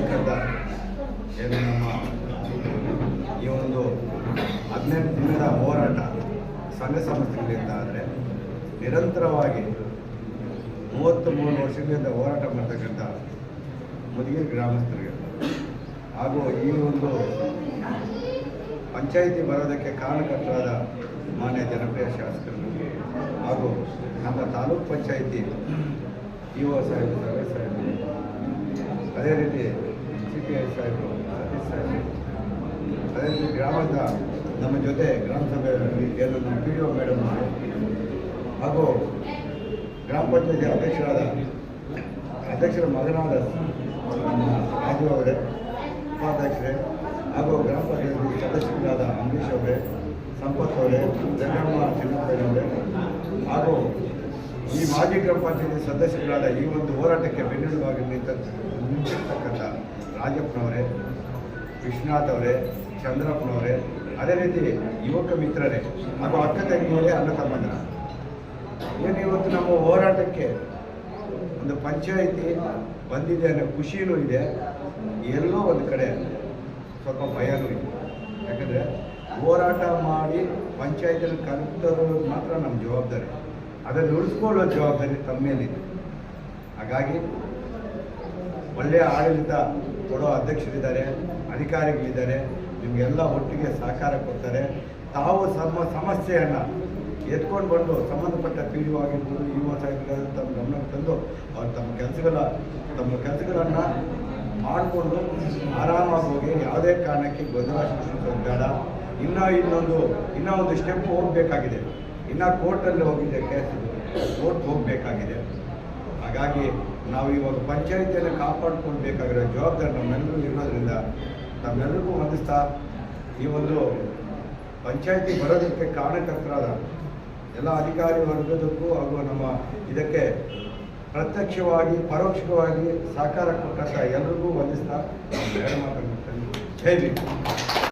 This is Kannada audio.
ಇರ್ತಕ್ಕಂಥ ಏನು ನಮ್ಮ ಈ ಒಂದು ಹದಿನೆಂಟು ದಿನದ ಹೋರಾಟ ಸಂಘ ಸಂಸ್ಥೆಗಳಿಂದ ಆದರೆ ನಿರಂತರವಾಗಿ ಮೂವತ್ತು ಮೂರು ವರ್ಷಗಳಿಂದ ಹೋರಾಟ ಮಾಡ್ತಕ್ಕಂಥ ಮುದುಗಿರಿ ಗ್ರಾಮಸ್ಥರಿಗೆ. ಹಾಗೂ ಈ ಒಂದು ಪಂಚಾಯಿತಿ ಬರೋದಕ್ಕೆ ಕಾರಣಕರ್ತರಾದ ಮಾನ್ಯ ಜನಪ್ರಿಯ ಶಾಸಕರು ಹಾಗೂ ನಮ್ಮ ತಾಲೂಕ್ ಪಂಚಾಯಿತಿ ಇ ಒ ಸಾಹೇಬ್ ಸಾಹೇಬರು ಅದೇ ರೀತಿ ಸಿ ಪಿ ಐ ಸಾಹೇಬರು ಸತೀಶ್ ಸಾಹೇಬರು ಅದೇ ರೀತಿ ಗ್ರಾಮದ ನಮ್ಮ ಜೊತೆ ಗ್ರಾಮ ಸಭೆಯಲ್ಲಿ ಏನು ನಮ್ಮ ಪಿ ಡಿ ಒ ಮೇಡಮ್ ಹಾಗೂ ಗ್ರಾಮ ಪಂಚಾಯತಿ ಅಧ್ಯಕ್ಷರಾದ, ಅಧ್ಯಕ್ಷರ ಮಗನಾದ ರಾಜು ಅವರೇ, ಉಪಾಧ್ಯಕ್ಷರೇ ಹಾಗೂ ಗ್ರಾಮ ಪಂಚಾಯತಿ ಸದಸ್ಯರಾದ ಅಂಬರೀಷ್ ಅವರೇ, ಸಂಪತ್ ಅವರೇ ಜಗಮ್ಮ ಚಿನ್ನಪ್ಪನವರೇ ಹಾಗೂ ಈ ಮಾಜಿ ಗ್ರಾಮ ಪಂಚಾಯತಿ ಸದಸ್ಯರಾದ ಈ ಒಂದು ಹೋರಾಟಕ್ಕೆ ಬೆನ್ನೆಲುಬಾಗಿ ನಿಂತ ನಿಂತಿರ್ತಕ್ಕಂಥ ರಾಜಪ್ಪನವರೇ ವಿಶ್ವನಾಥ್ ಅವರೇ ಚಂದ್ರಪ್ಪನವರೇ, ಅದೇ ರೀತಿ ಯುವಕ ಮಿತ್ರರೇ, ಹಾಗೂ ಅಕ್ಕ ತಂಗಿಯವರೇ ಅನ್ನ ತಮ್ಮಂದ್ರ. ಏನು ಇವತ್ತು ನಮ್ಮ ಹೋರಾಟಕ್ಕೆ ಒಂದು ಪಂಚಾಯಿತಿ ಬಂದಿದೆ ಅನ್ನೋ ಖುಷಿಯೂ ಇದೆ, ಎಲ್ಲೋ ಒಂದು ಕಡೆ ಸ್ವಲ್ಪ ಭಯನೂ ಇದೆ. ಯಾಕಂದರೆ ಹೋರಾಟ ಮಾಡಿ ಪಂಚಾಯತಿಯಲ್ಲಿ ಕಲಿತರೋದು ಮಾತ್ರ ನಮ್ಮ ಜವಾಬ್ದಾರಿ. ಅದನ್ನು ಉಳಿಸ್ಕೊಳ್ಳೋ ಜವಾಬ್ದಾರಿ ತಮ್ಮ ಮೇಲಿದೆ. ಹಾಗಾಗಿ ಒಳ್ಳೆಯ ಆಡಳಿತ ಕೊಡೋ ಅಧ್ಯಕ್ಷರಿದ್ದಾರೆ, ಅಧಿಕಾರಿಗಳಿದ್ದಾರೆ, ನಿಮಗೆಲ್ಲ ಒಟ್ಟಿಗೆ ಸಹಕಾರ ಕೊಡ್ತಾರೆ. ತಾವು ಸಮ, ಸಮಸ್ಯೆಯನ್ನು ಎತ್ಕೊಂಡು ಬಂದು ಸಂಬಂಧಪಟ್ಟ ಪಿ ಡಿ ಆಗಿರ್ಬೋದು ಯುವ ಸಾಹಿತ್ಯಗಳು ತಮ್ಮ ಗಮನಕ್ಕೆ ತಂದು ಅವ್ರು ತಮ್ಮ ಕೆಲಸಗಳ, ತಮ್ಮ ಕೆಲಸಗಳನ್ನು ಮಾಡಿಕೊಂಡು ಆರಾಮಾಗಿ ಹೋಗಿ ಯಾವುದೇ ಕಾರಣಕ್ಕೆ ಗೊಂದಲ ಬೇಡ. ಇನ್ನೂ ಇನ್ನೊಂದು, ಇನ್ನೂ ಒಂದು ಸ್ಟೆಪ್ ಹೋಗಬೇಕಾಗಿದೆ. ಇನ್ನೂ ಕೋರ್ಟಲ್ಲಿ ಹೋಗಿದೆ ಕೇಸ್ ಕೋರ್ಟ್ ಹೋಗಬೇಕಾಗಿದೆ. ಹಾಗಾಗಿ ನಾವು ಇವಾಗ ಪಂಚಾಯಿತಿಯನ್ನು ಕಾಪಾಡ್ಕೊಳ್ಬೇಕಾಗಿರೋ ಜವಾಬ್ದಾರಿ ನಮ್ಮೆಲ್ಲರೂ ಇರೋದ್ರಿಂದ ನಮ್ಮೆಲ್ಲರಿಗೂ ಹೊಂದಿಸ್ತಾ ಈ ಒಂದು ಪಂಚಾಯಿತಿ ಬರೋದಕ್ಕೆ ಕಾರಣಕರ್ತರಾದ ಎಲ್ಲ ಅಧಿಕಾರಿ ವರ್ಗದಕ್ಕೂ ಹಾಗೂ ನಮ್ಮ ಇದಕ್ಕೆ ಪ್ರತ್ಯಕ್ಷವಾಗಿ, ಪರೋಕ್ಷವಾಗಿ ಸಹಕಾರ ಕೊಟ್ಟಂಥ ಎಲ್ಲರಿಗೂ ವಂದಿಸ್ತಾ ಜೈ.